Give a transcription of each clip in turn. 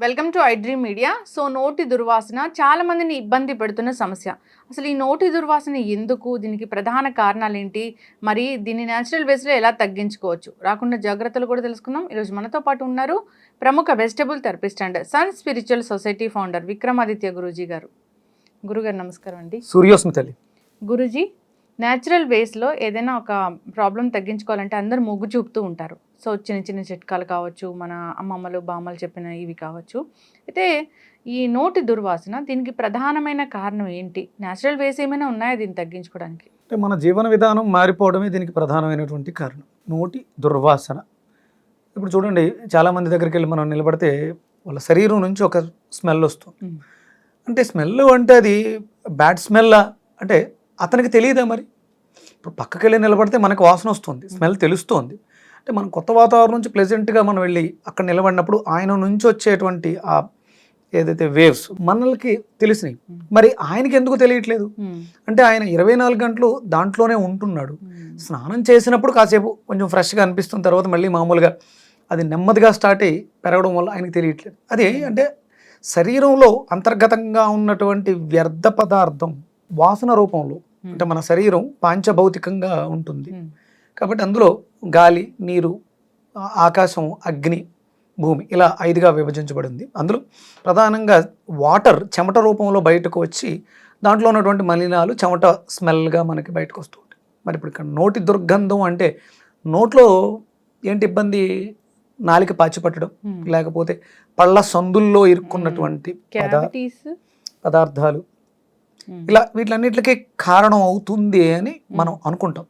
Welcome to iDream media so నోటి దుర్వాసన చాలా మందిని ఇబ్బంది పెడుతున్న సమస్య. అసలు ఈ నోటి దుర్వాసన ఎందుకు? దీనికి ప్రధాన కారణాలు ఏంటి? మరి దీన్ని న్యాచురల్ వేస్లో ఎలా తగ్గించుకోవచ్చు? రాకుండా జాగ్రత్తలు కూడా తెలుసుకుందాం. ఈరోజు మనతో పాటు ఉన్నారు ప్రముఖ vegetable therapist and sun spiritual society founder Vikramaditya Guruji గారు. గురుగారు నమస్కారం అండి. సూర్యోస్మి తల్లి. గురుజీ న్యాచురల్ వేస్లో ఏదైనా ఒక ప్రాబ్లం తగ్గించుకోవాలంటే అందరూ మొగ్గు చూపుతూ ఉంటారు. సో చిన్న చిన్న చిట్కాలు కావచ్చు మన అమ్మమ్మలు బామ్మలు చెప్పిన ఇవి కావచ్చు. అయితే ఈ నోటి దుర్వాసన దీనికి ప్రధానమైన కారణం ఏంటి? న్యాచురల్ వేస్ ఏమైనా ఉన్నాయా దీన్ని తగ్గించుకోవడానికి? అంటే మన జీవన విధానం మారిపోవడమే దీనికి ప్రధానమైనటువంటి కారణం. నోటి దుర్వాసన. ఇప్పుడు చూడండి చాలామంది దగ్గరికి వెళ్ళి మనం నిలబడితే వాళ్ళ శరీరం నుంచి ఒక స్మెల్ వస్తుంది. అంటే స్మెల్ అంటే అది బ్యాడ్ స్మెల్ అంటే అతనికి తెలియదా మరి? ఇప్పుడు పక్కకి వెళ్ళి నిలబడితే మనకు వాసన వస్తుంది స్మెల్ తెలుస్తుంది. అంటే మనం కొత్త వాతావరణం నుంచి ప్లెజెంట్గా మనం వెళ్ళి అక్కడ నిలబడినప్పుడు ఆయన నుంచి వచ్చేటువంటి ఆ ఏదైతే వేవ్స్ మనల్కి తెలిసినాయి. మరి ఆయనకి ఎందుకు తెలియట్లేదు. అంటే ఆయన ఇరవై నాలుగు గంటలు దాంట్లోనే ఉంటున్నాడు. స్నానం చేసినప్పుడు కాసేపు కొంచెం ఫ్రెష్గా అనిపిస్తున్న తర్వాత మళ్ళీ మామూలుగా అది నెమ్మదిగా స్టార్ట్ అయ్యి పెరగడం వల్ల ఆయనకి తెలియట్లేదు. అది అంటే శరీరంలో అంతర్గతంగా ఉన్నటువంటి వ్యర్థ పదార్థం వాసన రూపంలో అంటే మన శరీరం పాంచభౌతికంగా ఉంటుంది మ్మ్. కాబట్టి అందులో గాలి నీరు ఆకాశం అగ్ని భూమి ఇలా ఐదుగా విభజించబడింది అందులో ప్రధానంగా వాటర్ చెమట రూపంలో బయటకు వచ్చి దాంట్లో ఉన్నటువంటి మలినాలు చెమట స్మెల్గా మనకి బయటకు వస్తూ ఉంటాయి మరి ఇప్పుడు ఇక్కడ నోటి దుర్గంధం అంటే నోట్లో ఏంటి ఇబ్బంది నాలిక పాచి పట్టడం మ్మ్. లేకపోతే పళ్ళ సందుల్లో ఇరుక్కున్నటువంటి పదార్థాలు. ఇలా వీటిలన్నిటికీ కారణం అవుతుంది అని మనం అనుకుంటాం.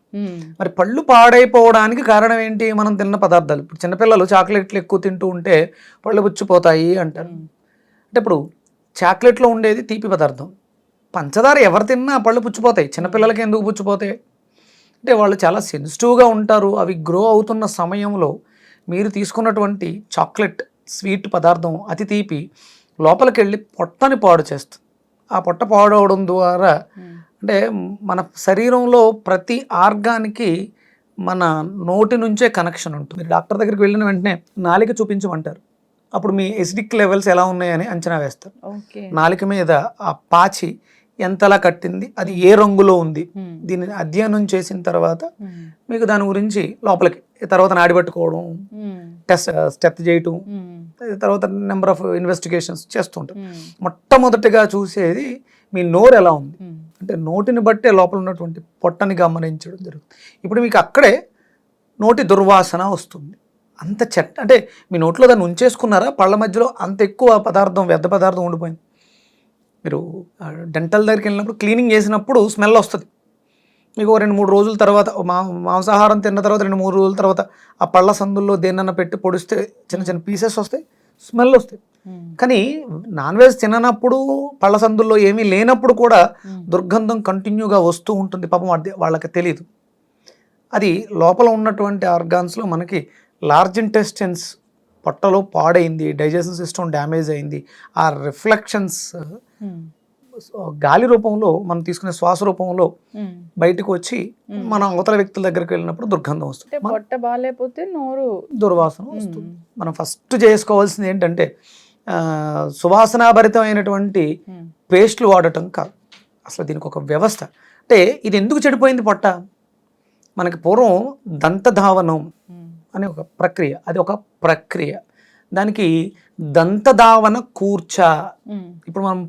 మరి పళ్ళు పాడైపోవడానికి కారణం ఏంటి? మనం తిన్న పదార్థాలు. ఇప్పుడు చిన్నపిల్లలు చాక్లెట్లు ఎక్కువ తింటూ ఉంటే పళ్ళు పుచ్చిపోతాయి అంటారు. అంటే ఇప్పుడు చాక్లెట్లో ఉండేది తీపి పదార్థం. పంచదార ఎవరు తిన్నా పళ్ళు పుచ్చిపోతాయి. చిన్నపిల్లలకి ఎందుకు పుచ్చిపోతాయి? అంటే వాళ్ళు చాలా సెన్సిటివ్గా ఉంటారు. అవి గ్రో అవుతున్న సమయంలో మీరు తీసుకున్నటువంటి చాక్లెట్ స్వీట్ పదార్థం అతి తీపి లోపలికి వెళ్ళి పొట్టని పాడు చేస్తుంది. ఆ పొట్ట పాడవడం ద్వారా. అంటే మన శరీరంలో ప్రతి ఆర్గానికి మన నోటి నుంచే కనెక్షన్ ఉంటుంది. మీరు డాక్టర్ దగ్గరికి వెళ్ళిన వెంటనే నాలిక చూపించమంటారు. అప్పుడు మీ ఎసిడిక్ లెవెల్స్ ఎలా ఉన్నాయని అంచనా వేస్తారు. నాలిక మీద ఆ పాచి ఎంతలా కట్టింది అది ఏ రంగులో ఉంది. దీనిని అధ్యయనం చేసిన తర్వాత. మీకు దాని గురించి లోపలికి తర్వాత నాడి పట్టుకోవడం మ్మ్. టెస్ట్ స్టెప్ చేయటం. తర్వాత నెంబర్ ఆఫ్ ఇన్వెస్టిగేషన్స్ చేస్తుంటారు మ్మ్. మొట్టమొదటిగా చూసేది మీ నోరు ఎలా ఉంది. అంటే నోటిని బట్టే లోపల ఉన్నటువంటి పొట్టని గమనించడం జరుగుతుంది ఇప్పుడు మీకు అక్కడే నోటి దుర్వాసన వస్తుంది అంత చెత్త అంటే మీ నోట్లో దాన్ని ఉంచేసుకున్నారా పళ్ళ మధ్యలో అంత ఎక్కువ పదార్థం వ్యర్థ పదార్థం ఉండిపోయింది మీరు డెంటల్ దగ్గరికి వెళ్ళినప్పుడు క్లీనింగ్ చేసినప్పుడు స్మెల్ వస్తుంది మీకు రెండు మూడు రోజుల తర్వాత మాంసాహారం తిన్న తర్వాత రెండు మూడు రోజుల తర్వాత ఆ పళ్ళ సందుల్లో దేన్నన్నా పెట్టి పొడిస్తే చిన్న చిన్న పీసెస్ వస్తాయి స్మెల్ వస్తాయి మ్మ్. కానీ నాన్ వెజ్ తిననప్పుడు పళ్ళ సందుల్లో ఏమీ లేనప్పుడు కూడా మ్మ్. దుర్గంధం కంటిన్యూగా వస్తూ ఉంటుంది పాపం అది వాళ్ళకి తెలియదు అది లోపల ఉన్నటువంటి ఆర్గాన్స్లో మనకి లార్జ్ ఇంటెస్టెన్స్ పొట్టలో పాడైంది డైజెషన్ సిస్టమ్ డ్యామేజ్ అయింది ఆ రిఫ్లెక్షన్స్. గాలి రూపంలో మనం తీసుకునే శ్వాస రూపంలో. బయటకు వచ్చి మన అవతల వ్యక్తుల దగ్గరికి వెళ్ళినప్పుడు దుర్గంధం వస్తుంది పొట్ట బాగాలేకపోతే నోరు దుర్వాసన వస్తుంది. మనం ఫస్ట్ చేసుకోవాల్సింది ఏంటంటే సువాసనాభరితమైనటువంటి. పేస్ట్లు వాడటం కాదు అసలు దీనికి ఒక వ్యవస్థ అంటే ఇది ఎందుకు చెడిపోయింది పొట్ట మనకి పూర్వం దంతధావనం. అనే ఒక ప్రక్రియ అది ఒక ప్రక్రియ దానికి దంతధావన కూర్చ. ఇప్పుడు మనం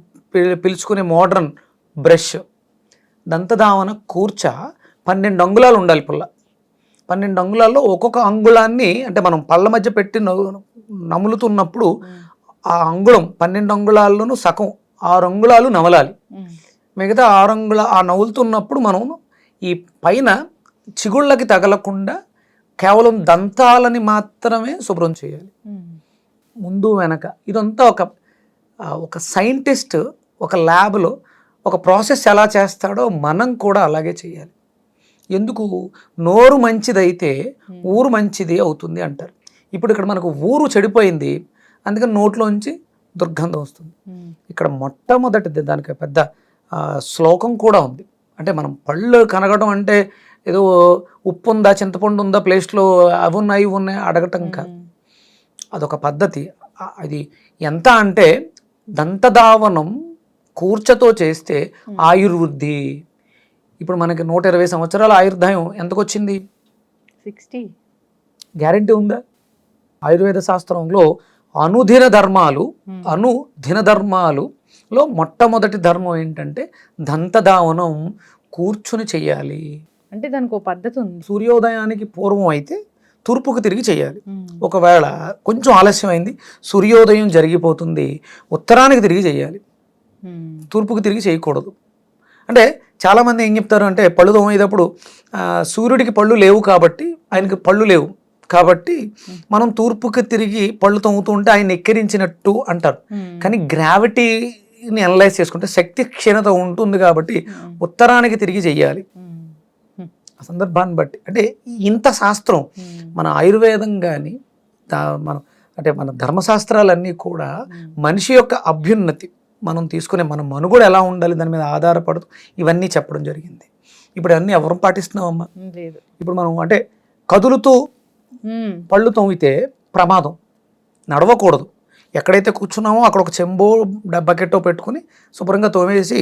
పిలుచుకునే మోడర్న్ బ్రష్ దంతధావన కూర్చ పన్నెండు అంగుళాలు ఉండాలి పుల్ల పన్నెండు అంగుళాల్లో ఒక్కొక్క అంగుళాన్ని అంటే మనం పళ్ళ మధ్య పెట్టి నములుతున్నప్పుడు. ఆ అంగుళం పన్నెండు అంగుళాల్లోనూ సగం ఆరు అంగుళాలు నవలాలి మ్మ్. మిగతా ఆరు అంగుళ ఆ నవ్వులుతున్నప్పుడు మనం ఈ పైన చిగుళ్ళకి తగలకుండా కేవలం దంతాలని మాత్రమే శుభ్రం చేయాలి. ముందు వెనక ఇదంతా ఒక ఒక సైంటిస్ట్ ఒక ల్యాబ్లో ఒక ప్రాసెస్ ఎలా చేస్తాడో మనం కూడా అలాగే చేయాలి ఎందుకు? నోరు మంచిదైతే ఊరు మంచిది అవుతుంది అంటారు. ఇప్పుడు ఇక్కడ మనకు ఊరు చెడిపోయింది అందుకని నోట్లోంచి దుర్గంధం వస్తుంది. ఇక్కడ మొట్టమొదటిది దానికి పెద్ద శ్లోకం కూడా ఉంది. అంటే మనం పళ్ళు కనగడం అంటే ఏదో ఉప్పు ఉందా చింతపండు ఉందా ప్లేస్లో అవి ఉన్నాయి ఇవి ఉన్నాయి అడగటం కాదు. అదొక పద్ధతి. అది ఎంత అంటే దంతధావనం కూర్చతో చేస్తే ఆయుర్వృద్ధి. ఇప్పుడు మనకి నూట ఇరవై సంవత్సరాల ఆయుర్దాయం ఎంతకొచ్చింది? సిక్స్టీ. గ్యారంటీ ఉందా? ఆయుర్వేద శాస్త్రంలో అనుదిన ధర్మాలు అను దిన ధర్మాలులో మొట్టమొదటి ధర్మం ఏంటంటే దంతధావనం కూర్చుని చెయ్యాలి. అంటే దానికి ఒక పద్ధతి ఉంది. సూర్యోదయానికి పూర్వం అయితే తూర్పుకు తిరిగి చేయాలి. ఒకవేళ కొంచెం ఆలస్యమైంది సూర్యోదయం జరిగిపోతుంది ఉత్తరానికి తిరిగి చేయాలి. తూర్పుకు తిరిగి చేయకూడదు అంటే చాలామంది ఏం చెప్తారు అంటే పళ్ళు తోమేటప్పుడు సూర్యుడికి పళ్ళు లేవు కాబట్టి ఆయనకి పళ్ళు లేవు కాబట్టి మనం తూర్పుకి తిరిగి పళ్ళు తోముతూ ఉంటే ఆయన ఎక్కిరించినట్టు అంటారు. కానీ గ్రావిటీని అనలైజ్ చేసుకుంటే శక్తి క్షీణత ఉంటుంది కాబట్టి. ఉత్తరానికి తిరిగి చెయ్యాలి. ఆ సందర్భాన్ని బట్టి అంటే ఇంత శాస్త్రం. మన ఆయుర్వేదం కానీ మన అంటే మన ధర్మశాస్త్రాలన్నీ కూడా. మనిషి యొక్క అభ్యున్నతి మనం తీసుకునే మన మనుగడ ఎలా ఉండాలి దాని మీద ఆధారపడుతూ ఇవన్నీ చెప్పడం జరిగింది. ఇప్పుడు అన్నీ ఎవరు పాటిస్తున్నామమ్మా ఇప్పుడు మనం అంటే కదులుతూ. పళ్ళు తోమితే ప్రమాదం. నడవకూడదు. ఎక్కడైతే కూర్చున్నామో అక్కడ ఒక చెంబో బకెట్టో పెట్టుకుని శుభ్రంగా తోమేసి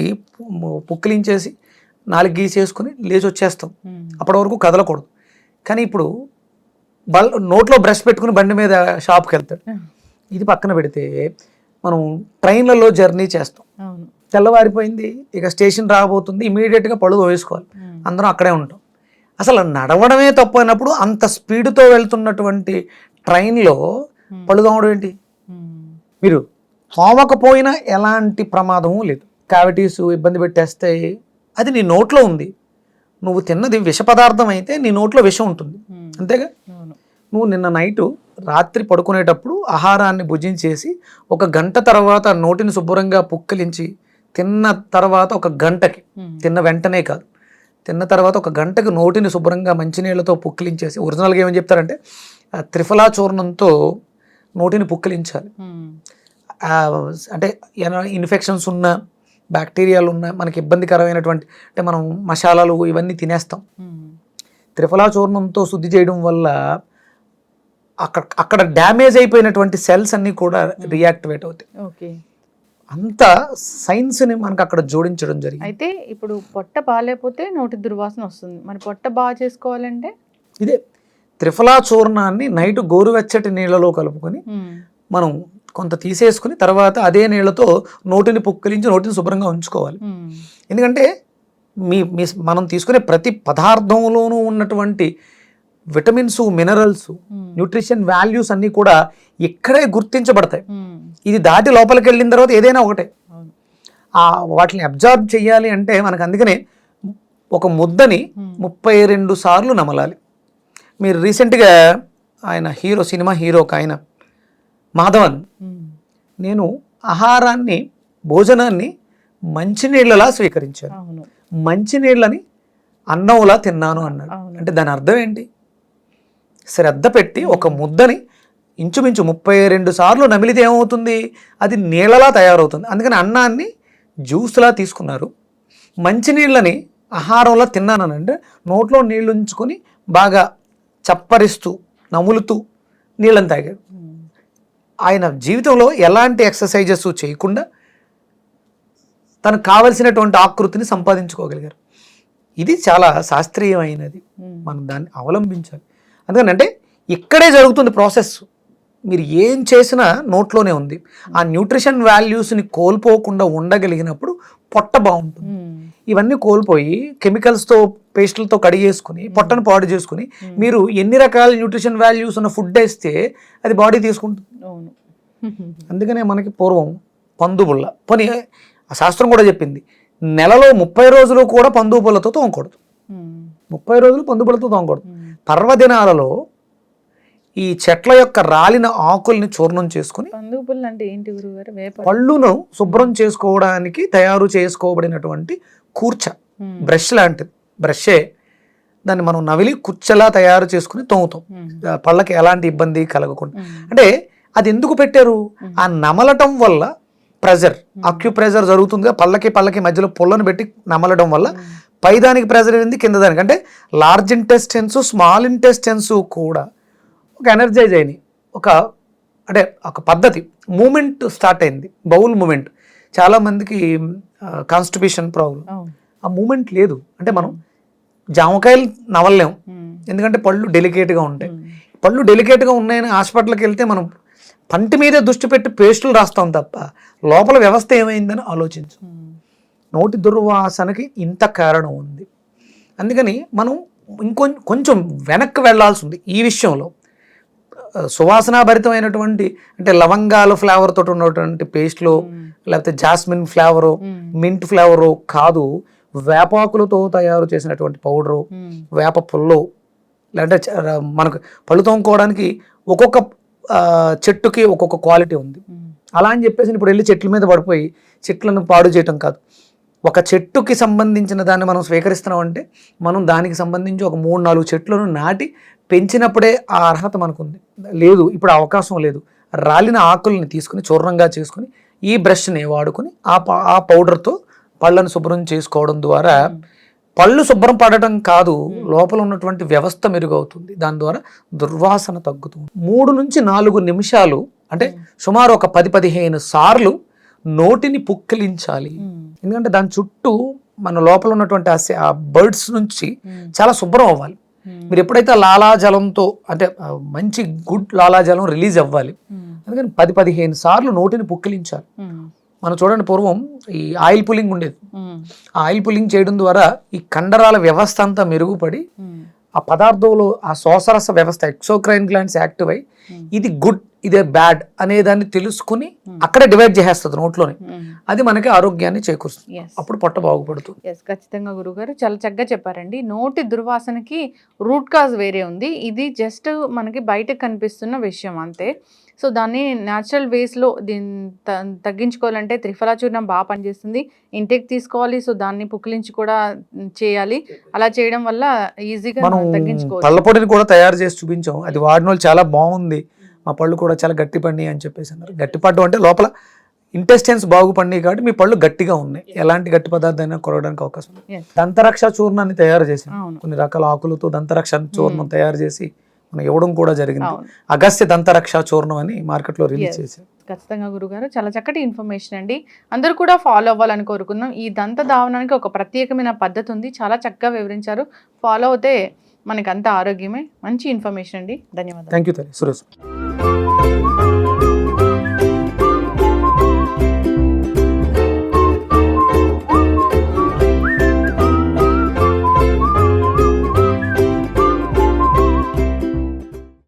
పుక్కిలించేసి నాలుగు గీసేసుకుని లేచి వచ్చేస్తాం. అప్పటి వరకు కదలకూడదు. కానీ ఇప్పుడు బల్ నోట్లో బ్రష్ పెట్టుకుని బండి మీద షాప్కి వెళ్తాడు ఇది పక్కన పెడితే మనం ట్రైన్లలో జర్నీ చేస్తాం. తెల్లవారిపోయింది ఇక స్టేషన్ రాబోతుంది ఇమీడియట్గా పళ్ళు తోవేసుకోవాలి ఉమ్. అందరం అక్కడే ఉంటాం. అసలు నడవడమే తప్పు అయినప్పుడు అంత స్పీడ్తో వెళ్తున్నటువంటి ట్రైన్లో. పళ్ళు తోమడం ఏంటి. మీరు తోమకపోయినా ఎలాంటి ప్రమాదము లేదు. క్యావిటీస్ ఇబ్బంది పెట్టేస్తాయి అది నీ నోట్లో ఉంది. నువ్వు తిన్నది విష పదార్థం అయితే నీ నోట్లో విషం ఉంటుంది. అంతేగా? నువ్వు నిన్న నైటు రాత్రి పడుకునేటప్పుడు ఆహారాన్ని భుజించేసి ఒక గంట తర్వాత నోటిని శుభ్రంగా పుక్కిలించి తిన్న తర్వాత ఒక గంటకి. తిన్న వెంటనే కాదు తిన్న తర్వాత ఒక గంటకు నోటిని శుభ్రంగా మంచినీళ్ళతో పుక్కిలించేసి ఒరిజినల్గా ఏమని చెప్తారంటే త్రిఫలా చూర్ణంతో నోటిని పుక్కిలించాలి అంటే ఇన్ఫెక్షన్స్ ఉన్న బ్యాక్టీరియాలు ఉన్న మనకి ఇబ్బందికరమైనటువంటి అంటే మనం మసాలాలు ఇవన్నీ తినేస్తాం. త్రిఫలా చూర్ణంతో శుద్ధి చేయడం వల్ల అక్కడ అక్కడ డ్యామేజ్ అయిపోయినటువంటి సెల్స్ అన్నీ కూడా రియాక్టివేట్ అవుతాయి. ఓకే. అంత సైన్స్ని మనకు అక్కడ జోడించడం జరిగింది. అయితే ఇప్పుడు పొట్ట బాగాలేకపోతే నోటి దుర్వాసన వస్తుంది. మరి పొట్ట బాగా చేసుకోవాలంటే? ఇదే త్రిఫలా చూర్ణాన్ని నైట్ గోరువెచ్చటి నీళ్ళలో కలుపుకొని. మనం కొంత తీసేసుకుని తర్వాత అదే నీళ్ళతో నోటిని పుక్కిలించి నోటిని శుభ్రంగా ఉంచుకోవాలి. ఎందుకంటే మీ మీ మనం తీసుకునే ప్రతి పదార్థంలోనూ ఉన్నటువంటి vitamins minerals um. Nutrition values అన్నీ కూడా ఇక్కడే గుర్తించబడతాయి ఉమ్. ఇది దాటి లోపలికి వెళ్ళిన తర్వాత ఏదైనా ఒకటే ఆ వాటిని అబ్జర్వ్ చేయాలి అంటే మనకు అందుకనే ఒక ముద్దని ఉమ్. ముప్పై రెండు సార్లు నమలాలి మీరు రీసెంట్గా ఆయన హీరో సినిమా హీరో ఒక ఆయన మాధవన్. నేను ఆహారాన్ని భోజనాన్ని మంచినీళ్ళలా స్వీకరించాను మంచినీళ్ళని అన్నంలా తిన్నాను అన్నాడు. అంటే దాని అర్థం ఏంటి శ్రద్ధ పెట్టి ఒక ముద్దని ఇంచుమించు ముప్పై రెండు సార్లు నమిలితే ఏమవుతుంది? అది నీళ్ళలా తయారవుతుంది. అందుకని అన్నాన్ని జ్యూస్లా తీసుకున్నారు. మంచినీళ్ళని ఆహారంలా తిన్నాను అంటే నోట్లో నీళ్ళు ఉంచుకొని బాగా చప్పరిస్తూ నములుతూ నీళ్ళని తాగారు. ఉమ్. ఆయన జీవితంలో ఎలాంటి ఎక్సర్సైజెస్ చేయకుండా తనకు కావలసినటువంటి ఆకృతిని సంపాదించుకోగలిగారు. ఇది చాలా శాస్త్రీయమైనది. మనం దాన్ని అవలంబించాలి. అందుకని అంటే ఇక్కడే జరుగుతుంది ప్రాసెస్. మీరు ఏం చేసినా నోట్లోనే ఉంది. ఆ న్యూట్రిషన్ వాల్యూస్ని కోల్పోకుండా ఉండగలిగినప్పుడు పొట్ట బాగుంటుంది. ఇవన్నీ కోల్పోయి కెమికల్స్తో పేస్టులతో కడిగేసుకుని పొట్టను పాడు చేసుకుని మీరు ఎన్ని రకాల న్యూట్రిషన్ వాల్యూస్ ఉన్న ఫుడ్ వేస్తే అది బాడీ తీసుకుంటుంది. అవును. అందుకనే మనకి పూర్వం పందుబుల్ల పోనీ ఆ శాస్త్రం కూడా చెప్పింది నెలలో ముప్పై రోజులు కూడా పందుబుల్లతో తోమకూడదు. ముప్పై రోజులు పందుబుల్లతో తోమకూడదు. పర్వదినాలలో ఈ చెట్ల యొక్క రాలిన ఆకుల్ని చూర్ణం చేసుకుని అంటే ఏంటి గురుగారు పళ్ళును శుభ్రం చేసుకోవడానికి తయారు చేసుకోబడినటువంటి కూర్చ. బ్రష్ లాంటిది. బ్రషే దాన్ని మనం నవిలి కుర్చలా తయారు చేసుకుని తోముతాం. పళ్ళకి ఎలాంటి ఇబ్బంది కలగకుండా. అంటే అది ఎందుకు పెట్టారు? ఆ నమలటం వల్ల ప్రెజర్ అక్యూ ప్రెజర్ జరుగుతుంది పళ్ళకి పళ్ళకి మధ్యలో పుల్లను పెట్టి నమలడం వల్ల పైదానికి ప్రెజర్ ఏంది కింద దానికి. అంటే లార్జ్ ఇంటెస్టెన్స్ స్మాల్ ఇంటెస్టెన్స్ కూడా ఒక ఎనర్జైజ్ అయినాయి. ఒక అంటే ఒక పద్ధతి. మూమెంట్ స్టార్ట్ అయింది. Bowel movement. చాలామందికి కాన్స్టిట్యూషన్ ప్రాబ్లం ఆ మూమెంట్ లేదు. అంటే మనం జామకాయలు నవలేం ఉమ్. ఎందుకంటే పళ్ళు డెలికేట్గా ఉంటాయి. పళ్ళు డెలికేట్గా ఉన్నాయని హాస్పిటల్కి వెళ్తే మనం పంటి మీదే దృష్టి పెట్టి పేస్టులు రాస్తాం తప్ప లోపల వ్యవస్థ ఏమైందని ఆలోచించు. నోటి దుర్వాసనకి ఇంత కారణం ఉంది అందుకని మనం ఇంకొం కొంచెం వెనక్కి వెళ్ళాల్సి ఉంది ఈ విషయంలో సువాసనాభరితమైనటువంటి అంటే లవంగాల ఫ్లేవర్ తోటి ఉన్నటువంటి పేస్ట్లు. లేకపోతే జాస్మిన్ ఫ్లేవరు. మింట్ ఫ్లేవరు కాదు వేపాకులతో తయారు చేసినటువంటి పౌడరు. వేప పుల్లు లేదంటే మనకు పళ్ళు తోముకోవడానికి ఒక్కొక్క చెట్టుకి ఒక్కొక్క క్వాలిటీ ఉంది. అలా అని చెప్పేసి ఇప్పుడు వెళ్ళి చెట్ల మీద పడిపోయి చెట్లను పాడు చేయటం కాదు ఒక చెట్టుకి సంబంధించిన దాన్ని మనం స్వీకరిస్తున్నాం అంటే మనం దానికి సంబంధించి ఒక మూడు నాలుగు చెట్లను నాటి పెంచినప్పుడే ఆ అర్హత మనకుంది. లేదు ఇప్పుడు అవకాశం లేదు. రాలిన ఆకుల్ని తీసుకుని చూర్ణంగా చేసుకుని ఈ బ్రష్ని వాడుకొని ఆ ఆ పౌడర్తో పళ్ళను శుభ్రం చేసుకోవడం ద్వారా పళ్ళు శుభ్రం పడటం కాదు లోపల ఉన్నటువంటి వ్యవస్థ మెరుగవుతుంది. దాని ద్వారా దుర్వాసన తగ్గుతుంది. మూడు నుంచి నాలుగు నిమిషాలు అంటే సుమారు ఒక పది పదిహేను సార్లు నోటిని పుక్కిలించాలి. ఎందుకంటే దాని చుట్టూ మన లోపల ఉన్నటువంటి ఆ బర్డ్స్ నుంచి. చాలా శుభ్రం అవ్వాలి. మీరు ఎప్పుడైతే లాలాజలంతో అంటే మంచి గుడ్ లాలాజలం రిలీజ్ అవ్వాలి. అందుకని పది పదిహేను సార్లు నోటిని పుక్కిలించాలి. మనం చూడండి పూర్వం ఈ ఆయిల్ పుల్లింగ్ ఉండేది ఆయిల్ పుల్లింగ్ చేయడం ద్వారా ఈ కండరాల వ్యవస్థ అంతా మెరుగుపడి. ఆ పదార్థంలో ఆ శోషరస వ్యవస్థ ఎక్సోక్రైన్ గ్లాండ్స్ యాక్టివ్ అయ్యి Hmm. ఇది గుడ్ ఇదే బ్యాడ్ అనే దాన్ని తెలుసుకుని అక్కడే డివైడ్ చేసేస్తుంది నోట్లోని. ఉమ్. అది మనకి ఆరోగ్యాన్ని చేకూరుస్తుంది. అప్పుడు పొట్ట బాగుపడుతుంది. ఎస్ ఖచ్చితంగా గురుగారు చాలా చక్కగా చెప్పారండి. నోటి దుర్వాసనకి రూట్ కాజ్ వేరే ఉంది. ఇది జస్ట్ మనకి బయటకు కనిపిస్తున్న విషయం అంతే. సో దాన్ని న్యాచురల్ వేస్లో దీన్ని త- తగ్గించుకోవాలంటే త్రిఫలా చూర్ణం బాగా పనిచేస్తుంది. ఇంటెక్ తీసుకోవాలి సో దాన్ని పుక్కిలించి కూడా చేయాలి. అలా చేయడం వల్ల ఈజీగా మనం మనం తగ్గించుకోవచ్చు. పళ్ళ పొడిని కూడా తయారు చేసి చూపించాం. అది వాడిన వాళ్ళు చాలా బాగుంది. మా పళ్ళు కూడా చాలా గట్టి పండి అని చెప్పేసి అన్నారు. గట్టి పడ్డం అంటే లోపల ఇంటెస్టెన్స్ బాగుపడినాయి కాబట్టి మీ పళ్ళు గట్టిగా ఉన్నాయి. ఎలాంటి గట్టి పదార్థాన్ని కొరగడానికి అవకాశం ఉంది. దంతరక్ష చూర్ణాన్ని తయారు చేసాం కొన్ని రకాల ఆకులతో దంతరక్ష చూర్ణం తయారు చేసి మనం ఇవ్వడం కూడా జరిగింది. అగస్త్య దంతరక్ష చూర్ణం అని మార్కెట్లో రిలీజ్. చేశారు. ఖచ్చితంగా గురుగారు. చాలా చక్కటి ఇన్ఫర్మేషన్ అండి. అందరూ కూడా ఫాలో అవ్వాలని కోరుకుందాం. ఈ దంత దావనానికి ఒక ప్రత్యేకమైన పద్ధతి ఉంది. చాలా చక్కగా వివరించారు. ఫాలో అవుతే మనకి అంత ఆరోగ్యమే. మంచి ఇన్ఫర్మేషన్ అండి. ధన్యవాదాలు. Thank you Suresh.